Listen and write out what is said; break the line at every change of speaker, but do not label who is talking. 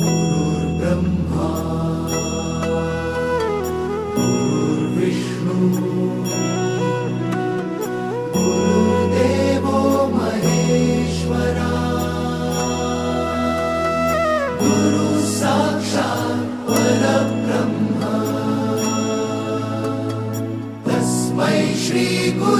्रह्मार्विष्णु गुरुदेवो महेश्वरा गुरुसाक्षात् पुर तस्मै
श्रीगुरु